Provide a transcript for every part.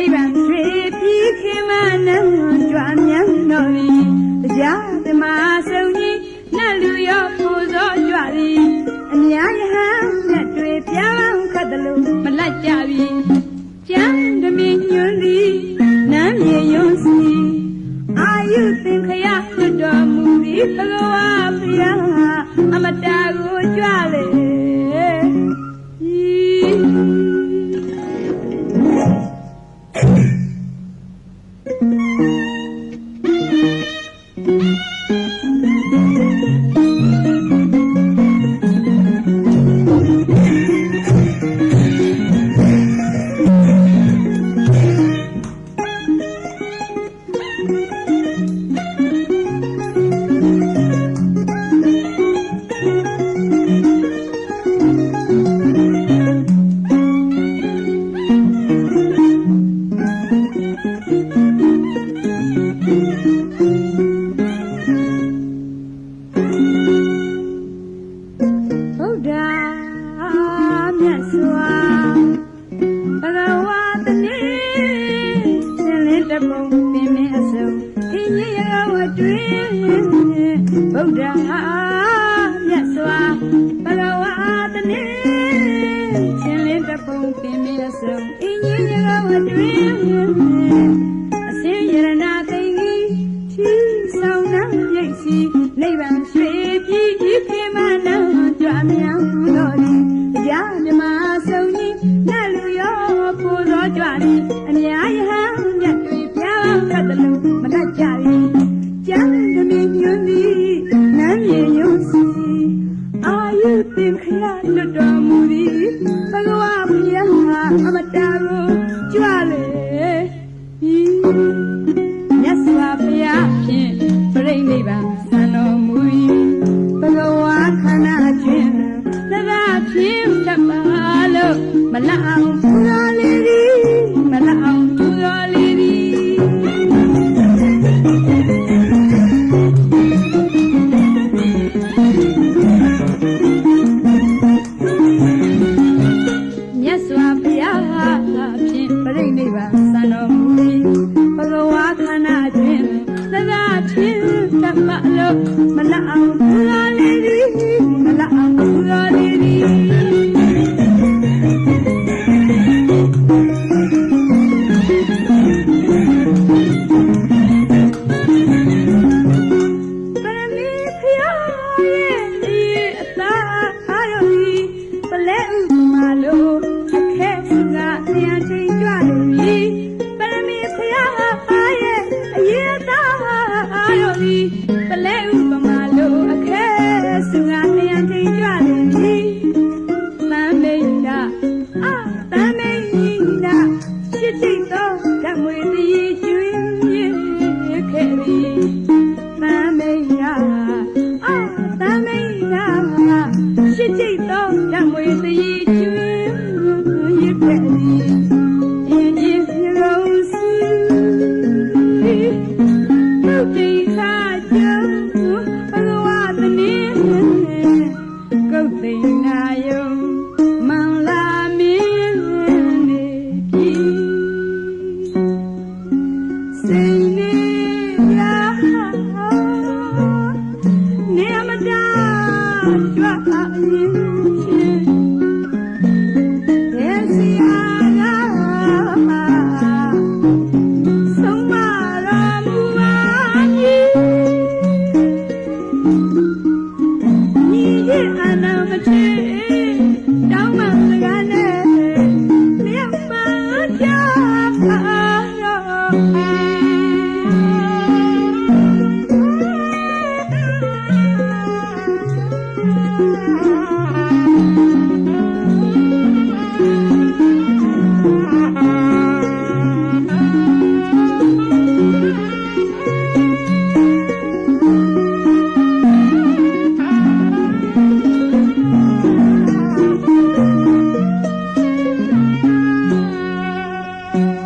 နိဗ္ဗာန်ရွှေပြီးခင်မနံကြွားမြန်းတော်သည်တရားသမာဆုံးကြီးနတ်လူရောပူဇော်ကြွသည်အများယဟန်လက်တွေပြောင်းခတ်တယ်လို့မလိုက်ကြပြီကျမ်းဓမင်းညွန်းသည်နမ်းမြေယွန်းစီအာယုသင်္ခယလွတ်တော်မူသည်ဘဂဝါဘုရားအမတာကိုကြွလေ မြတ်စွာဘဂဝါတနေသင်လင်းတပုံပင်မအစုံအင်းကြီးရောအတွင်ဗုဒ္ဓမြတ်စွာဘဂဝါတနေသင်လင်းတပုံပင်မအစုံအင်းကြီးရောအတွင် ရားအမတာကိုကြွလေမြ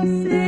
စိ